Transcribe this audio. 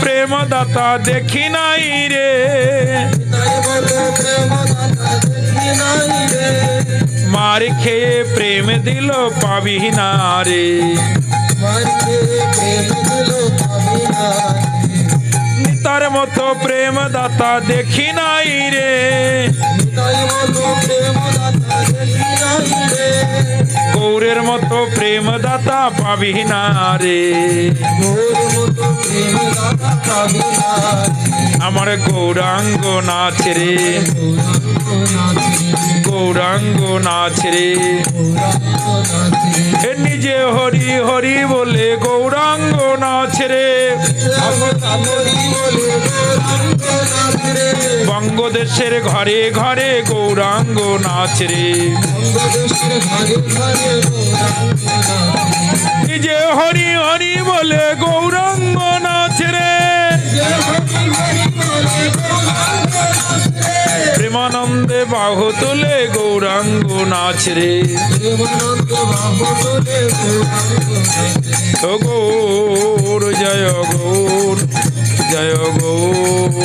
প্রেম দাতা দেখি নাই রে। মার খেয়ে প্রেম দিল পাবি না রে। নিতার মতো প্রেম দাতা দেখি নাই গৌরের মতো প্রেম দাতা পাবি না রে। আমার গৌরাঙ্গ নাচ রে। গৌরাঙ্গ নাচ রে। নিজে হরি হরি বলে গৌরাঙ্গ নাচ রে। বঙ্গদেশের ঘরে ঘরে গৌরাঙ্গ নাচ রে। নিজে হরি হরি বলে গৌরাঙ্গ নাচ রে। প্রেমানন্দে বাহু তুলে গৌরাঙ্গ নাচ রে।